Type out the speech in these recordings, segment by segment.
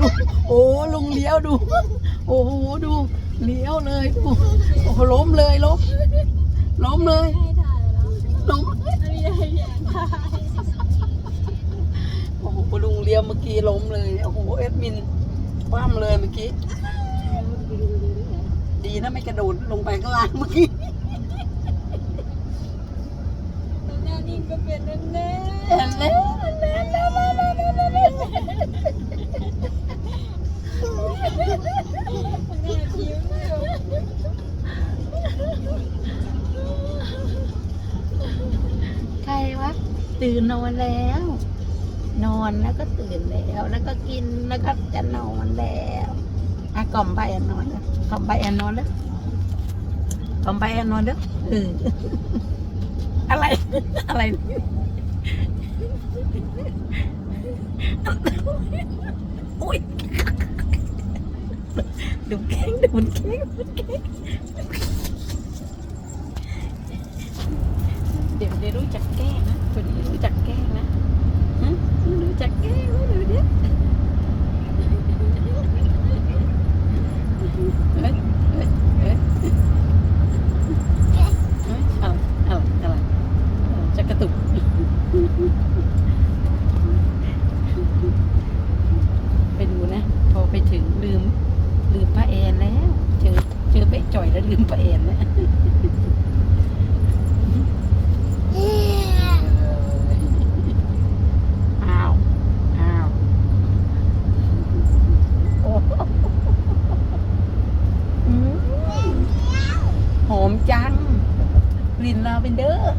ลุงโอ้ลุงเลี้ยวดู โอ้โหดูเลี้ยวเลยดูโอ้โหล้มเลยล้มล้มเลยให้ถ่ายแล้วล้มไม่ได้ให้ถ่ายโอ้โหลุงเลี้ยวเมื่อกี้ล้มเลยโอ้โหเอ็ดมินคว่ำเลยเมื่อกี้ดีนะไม่กระโดดลงไปข้างล่างเมื่อกี้หน้านิ่งก็เป็นแน่เห็นแล้วแน่แน่แน่แน่แน่แน่แน่หน้าคิ้วอยู่ ใครวะ ตื่นนอนแล้ว นอนแล้วก็ตื่นแล้ว แล้วก็กินแล้วก็จะนอนแล้วอะกล่อมไปแอนนอนแล้วกล่อมไปแอนนอนแล้วกล่อมไปแอนนอนแล้วเอออะไรอะไรอุ้ยดูแข้งดูมันแข้งดูมันแข้งเดี๋ยวเดี๋ยวรู้จักแก้งนะคนนี้รู้จักแกล้งนะฮะรู้จักแกล้งนะเดี๋ยวเดี๋ยวเฮ้ยเฮ้ยเฮ้ยเฮ้ยอะไรอะไรอะไรจะกระตุก ไปดูนะ พอไปถึงลืม ลืมป้าแอนแล้ว เจอเจอไป จ่อยแล้วลืมป้าแอนแล้วอ้าว อ้าวโอ้โหอืมหอมจังกลิ่นลาเวนเดอร์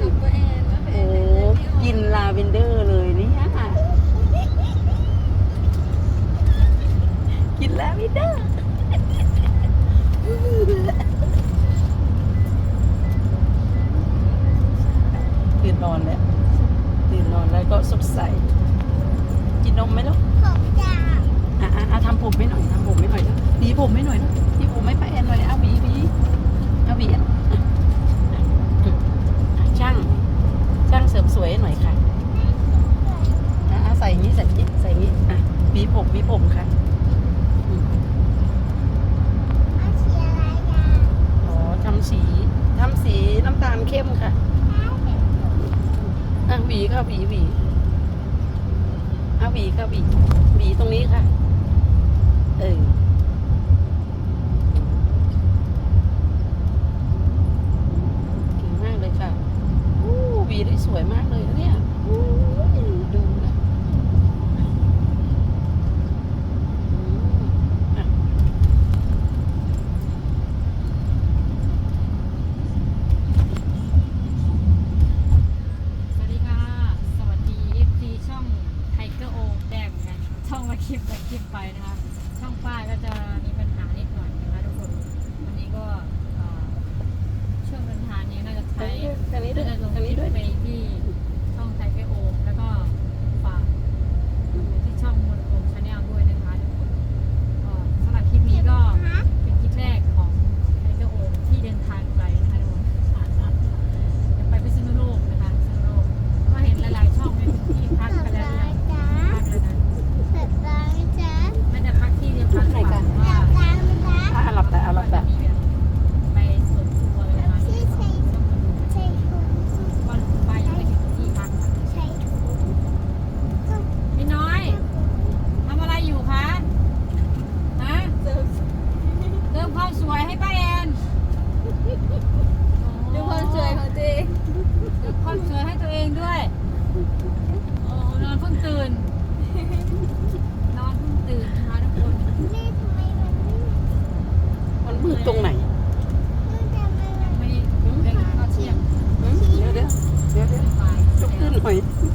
กับตัวแอนแล้วแอโอ้นกินลาเวนเดอร์เลยกินลา เวนเดอร์ตื่นนอนแล้วตื่นนอนแล้วก็สดใส กินนมไหมลูกอะอะอะทำผมไม่หน่อยทำผมไม่หน่อยนะหวีผมไม่หน่อยนะหวีผมไม่ไปแอนหน่อยนะเอาหวีหวีเอาหวีอะอะอะช่างช่างเสริมสวยให้หน่อยค่ะอะอะใส่อย่างนี้ใส่อย่างนี้ใส่อย่างนี้อะหวีผมหวีผมค่ะอืมอ๋อทำสีทำสีน้ำเข้มค่ะอะหวีค่ะหวีหวีอะหวีค่ะหวีหวีตรงนี้ค่ะ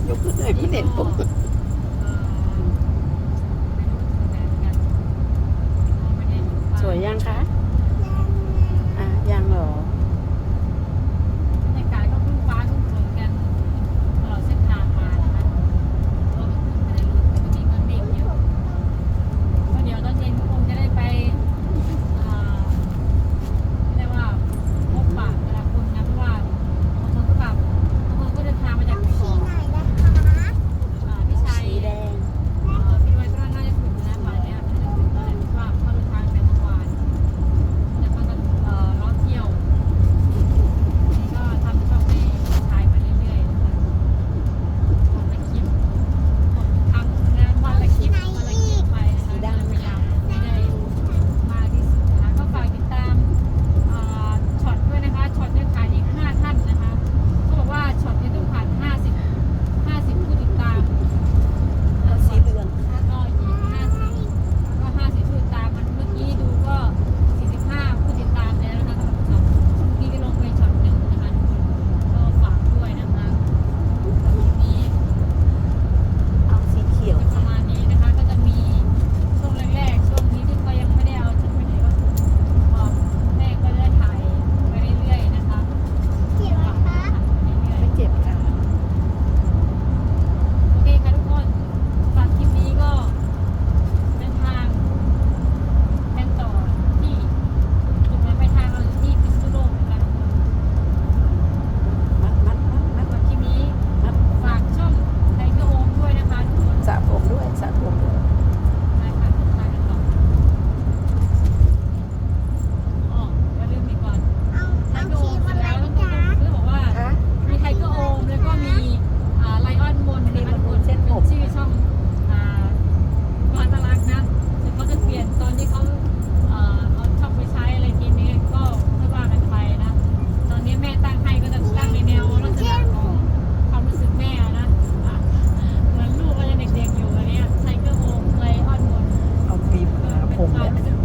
ยกขึ้นเลยไม่เด่นปุ๊บสวยยังคะ อะ ยังเหรอ Yeah.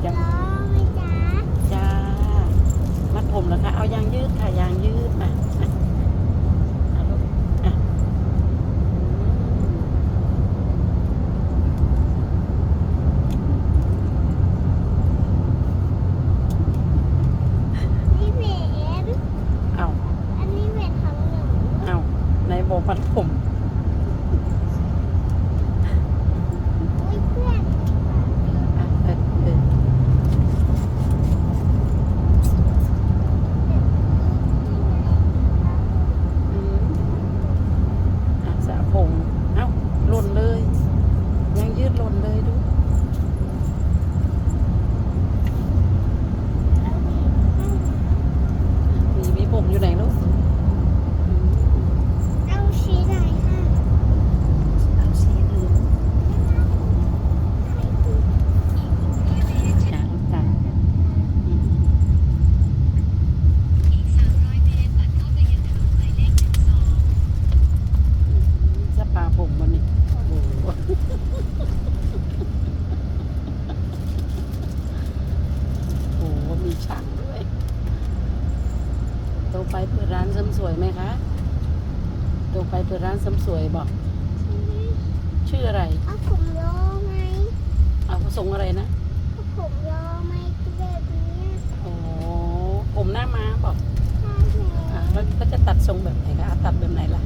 Yeah. ไปเปิดร้านเสริมสวยไหมคะตรงไปเปิดร้านเสริมสวยบอก ชื่ออะไรเอาผมยอไหมเอาส่งอะไรนะเอาผมยอไหมแบบนี้โอ้ผมหน้ามาบอกใช่แล้วก็จะตัดทรงแบบไหนคะตัดแบบไหนล่ะ